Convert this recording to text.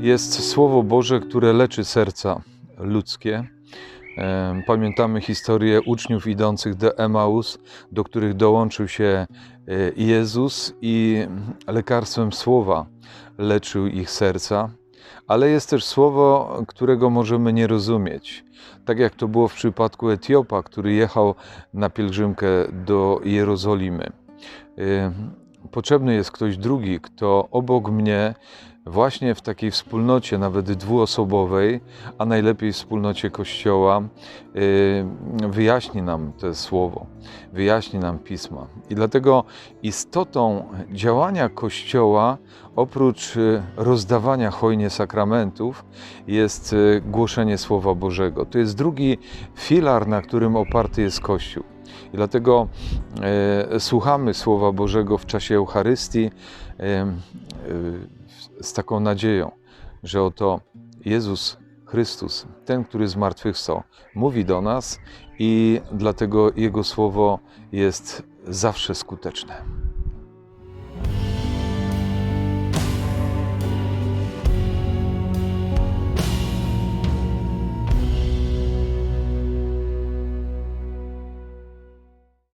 jest Słowo Boże, które leczy serca ludzkie. E, Pamiętamy historię uczniów idących do Emaus, do których dołączył się e, Jezus i lekarstwem słowa leczył ich serca. Ale jest też słowo, którego możemy nie rozumieć. Tak jak to było w przypadku Etiopa, który jechał na pielgrzymkę do Jerozolimy. Y, Potrzebny jest ktoś drugi, kto obok mnie, właśnie w takiej wspólnocie, nawet dwuosobowej, a najlepiej wspólnocie Kościoła, y, wyjaśni nam to słowo, wyjaśni nam pisma. I dlatego istotą działania Kościoła, oprócz y, rozdawania hojnie sakramentów, jest y, głoszenie Słowa Bożego. To jest drugi filar, na którym oparty jest Kościół. I dlatego e, słuchamy Słowa Bożego w czasie Eucharystii e, e, z taką nadzieją, że oto Jezus Chrystus, ten, który zmartwychwstał, mówi do nas i dlatego Jego Słowo jest zawsze skuteczne.